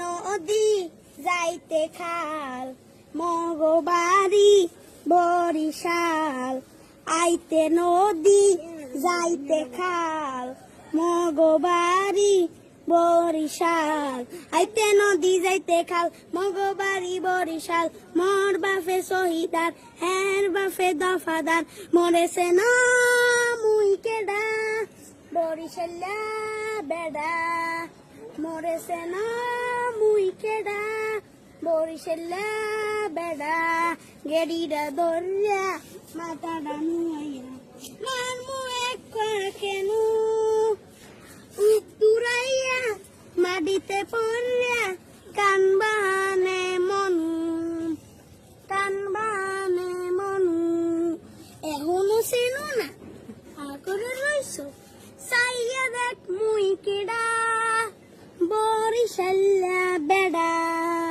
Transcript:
নদী যাইতে খাল মগবাড়ি বরিশাল। আইতে নদী যাইতে খাল মগবাড়ি বরিশাল। আইতে নদী যাইতে খাল মগবাড়ি বরিশাল। মোর বাফে শহীদার হের বাফে দফাদার। মরেছে না মুই কেডা বরিশাল্লা বেডা, মরেছে না মুই কেডা বরিশাল্লা বেডা গেডিটা দরিয়া মাথাটা নুয়াইয়া মার মু এক কেন উত্তুরাইয়া মাটিতে পড়িয়া কান বাহানে মনু, কান বাহানে মনু। এখনও চেনো না? আগরে রইছো? চাইয়া দেখ মুই we shall better.